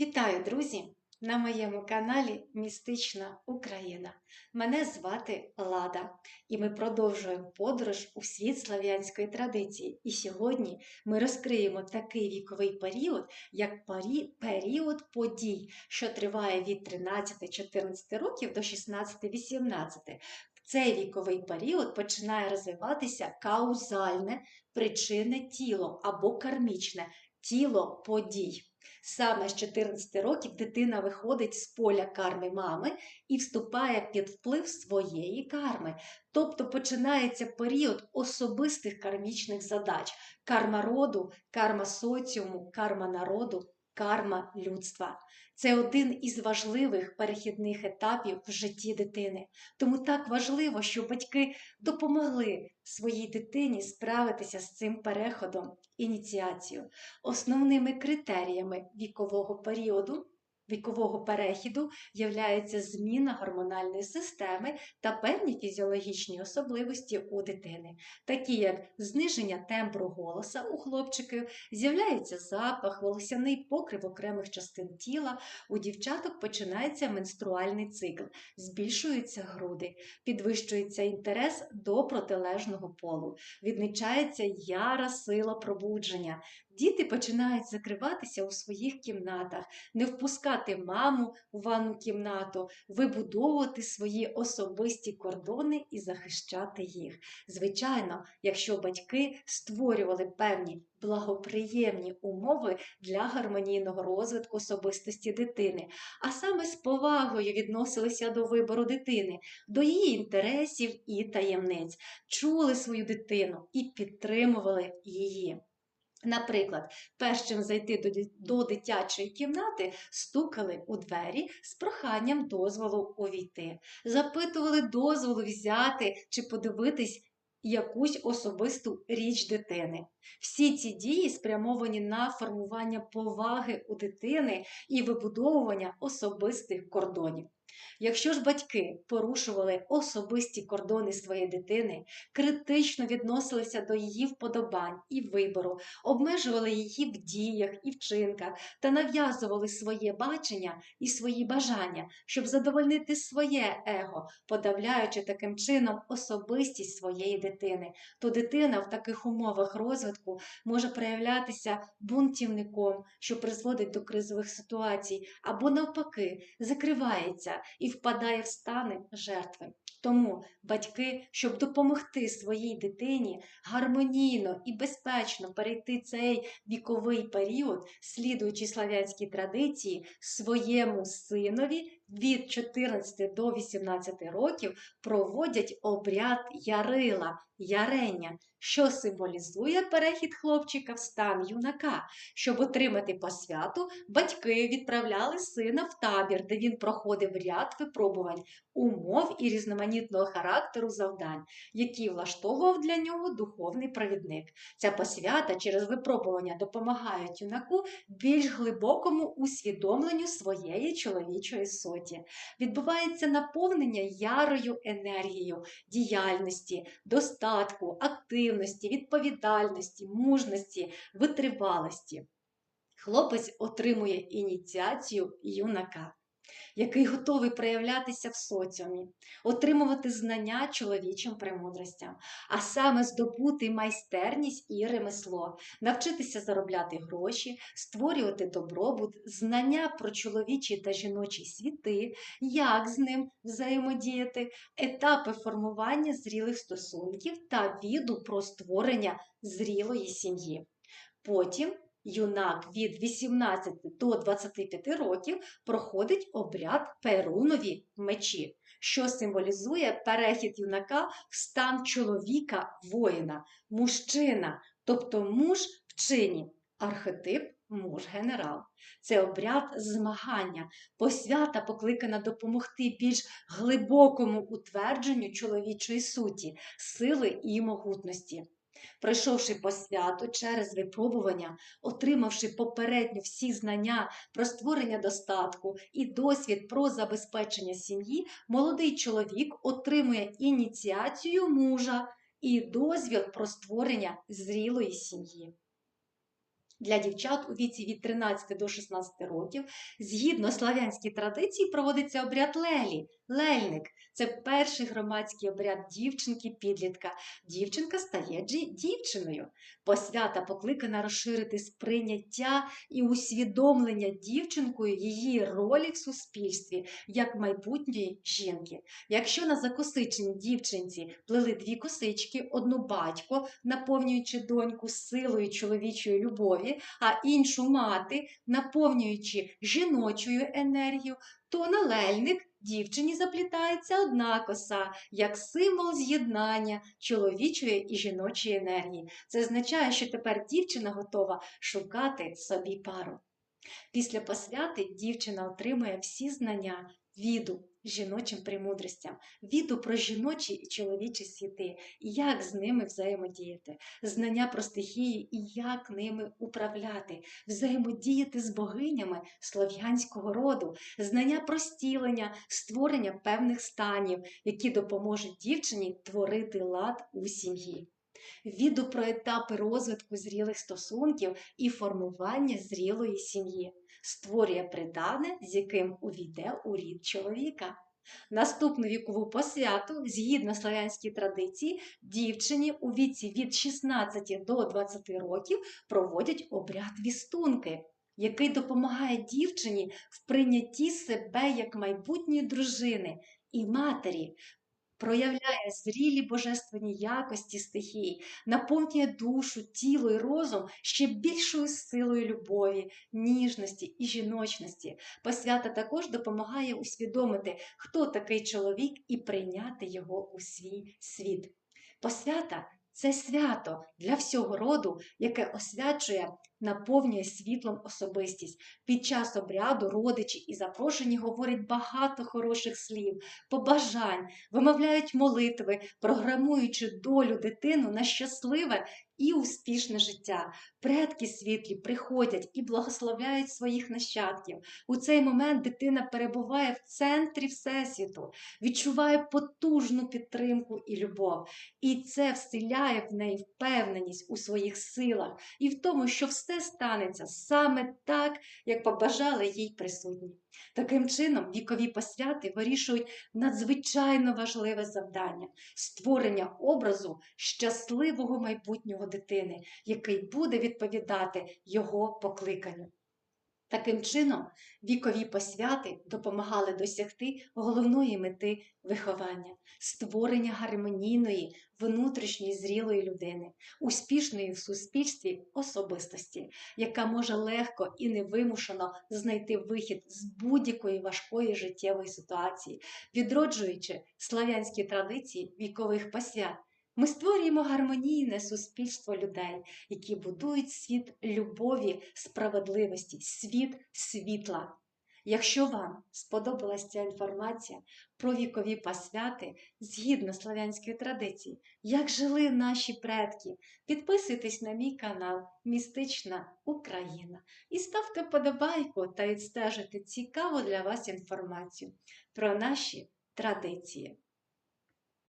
Вітаю, друзі! На моєму каналі Містична Україна. Мене звати Лада, і ми продовжуємо подорож у світ слав'янської традиції. І сьогодні ми розкриємо такий віковий період, як парі- період подій, що триває від 13-14 років до 16-18. В цей віковий період починає розвиватися каузальне причинне тіло або кармічне тіло подій. Саме з 14 років дитина виходить з поля карми мами і вступає під вплив своєї карми. Тобто починається період особистих кармічних задач: карма роду, карма соціуму, карма народу, карма людства. Це один із важливих перехідних етапів в житті дитини. Тому так важливо, щоб батьки допомогли своїй дитині справитися з цим переходом, ініціацією. Основними критеріями вікового періоду, вікового перехіду являється зміна гормональної системи та певні фізіологічні особливості у дитини, такі як зниження тембру голоса у хлопчиків, з'являється запах, волосяний покрив окремих частин тіла, у дівчаток починається менструальний цикл, збільшуються груди, підвищується інтерес до протилежного полу, відмічається яра сила пробудження. Діти починають закриватися у своїх кімнатах, не впускати маму у ванну кімнату, вибудовувати свої особисті кордони і захищати їх. Звичайно, якщо батьки створювали певні благоприємні умови для гармонійного розвитку особистості дитини, а саме з повагою відносилися до вибору дитини, до її інтересів і таємниць, чули свою дитину і підтримували її. Наприклад, перш чим зайти до, дитячої кімнати, стукали у двері з проханням дозволу увійти, запитували дозволу взяти чи подивитись якусь особисту річ дитини. Всі ці дії спрямовані на формування поваги у дитини і вибудовування особистих кордонів. Якщо ж батьки порушували особисті кордони своєї дитини, критично відносилися до її вподобань і вибору, обмежували її в діях і вчинках та нав'язували своє бачення і свої бажання, щоб задовольнити своє его, подавляючи таким чином особистість своєї дитини, то дитина в таких умовах розвитку може проявлятися бунтівником, що призводить до кризових ситуацій, або навпаки, закривається і впадає в стани жертви. Тому батьки, щоб допомогти своїй дитині гармонійно і безпечно перейти цей віковий період, слідуючи славянській традиції, своєму синові від 14 до 18 років проводять обряд ярила, ярення, що символізує перехід хлопчика в стан юнака. Щоб отримати посвяту, батьки відправляли сина в табір, де він проходив ряд випробувань, умов і різноманітного характеру завдань, які влаштовував для нього духовний провідник. Ця посвята через випробування допомагають юнаку більш глибокому усвідомленню своєї чоловічої суті. Відбувається наповнення ярою енергією, діяльності, достатку, активності, відповідальності, мужності, витривалості. Хлопець отримує ініціацію юнака, який готовий проявлятися в соціумі, отримувати знання чоловічим премудростям, а саме здобути майстерність і ремесло, навчитися заробляти гроші, створювати добробут, знання про чоловічі та жіночі світи, як з ним взаємодіяти, етапи формування зрілих стосунків та віду про створення зрілої сім'ї. Потім юнак від 18 до 25 років проходить обряд Перунові мечі, що символізує перехід юнака в стан чоловіка воїна, мужчина, тобто муж в чині, архетип муж-генерал. Це обряд змагання, посвята покликана допомогти більш глибокому утвердженню чоловічої суті, сили і могутності. Пройшовши посвяту через випробування, отримавши попередньо всі знання про створення достатку і досвід про забезпечення сім'ї, молодий чоловік отримує ініціацію мужа і дозвіл про створення зрілої сім'ї. Для дівчат у віці від 13 до 16 років, згідно славянській традиції, проводиться обряд лелі, лельник. Це перший громадський обряд дівчинки-підлітка. Дівчинка стає дівчиною. Посвята покликана розширити сприйняття і усвідомлення дівчинкою її ролі в суспільстві як майбутньої жінки. Якщо на закосиченій дівчинці плели дві косички, одну батько, наповнюючи доньку силою чоловічої любові, а іншу мати, наповнюючи жіночою енергію, то на лельник дівчині заплітається одна коса, як символ з'єднання чоловічої і жіночої енергії. Це означає, що тепер дівчина готова шукати собі пару. Після посвяти дівчина отримує всі знання віду жіночим премудростям, віду про жіночі і чоловічі світи, як з ними взаємодіяти, знання про стихії і як ними управляти, взаємодіяти з богинями слов'янського роду, знання про стілення, створення певних станів, які допоможуть дівчині творити лад у сім'ї. Віду про етапи розвитку зрілих стосунків і формування зрілої сім'ї, створює придане, з яким увійде у рід чоловіка. Наступну вікову посвяту, згідно славянській традиції, дівчині у віці від 16 до 20 років проводять обряд вістунки, який допомагає дівчині в прийнятті себе як майбутньої дружини і матері, проявляє зрілі божественні якості стихій, наповнює душу, тіло і розум ще більшою силою любові, ніжності і жіночності. Посвята також допомагає усвідомити, хто такий чоловік, і прийняти його у свій світ. Посвята це свято для всього роду, яке освячує, наповнює світлом особистість. Під час обряду родичі і запрошені говорять багато хороших слів, побажань, вимовляють молитви, програмуючи долю дитину на щасливе і успішне життя. Предки світлі приходять і благословляють своїх нащадків. У цей момент дитина перебуває в центрі Всесвіту, відчуває потужну підтримку і любов. І це вселяє в неї впевненість у своїх силах і в тому, що все станеться саме так, як побажали їй присутні. Таким чином, вікові посвяти вирішують надзвичайно важливе завдання створення образу щасливого майбутнього дитини, який буде відповідати його покликанню. Таким чином, вікові посвяти допомагали досягти головної мети виховання, створення гармонійної, внутрішньої зрілої людини, успішної в суспільстві особистості, яка може легко і невимушено знайти вихід з будь-якої важкої життєвої ситуації, відроджуючи славянські традиції вікових посвят. Ми створюємо гармонійне суспільство людей, які будують світ любові, справедливості, світ світла. Якщо вам сподобалася ця інформація про вікові посвяти згідно славянської традиції, як жили наші предки, підписуйтесь на мій канал Містична Україна і ставте вподобайку та відстежите цікаву для вас інформацію про наші традиції.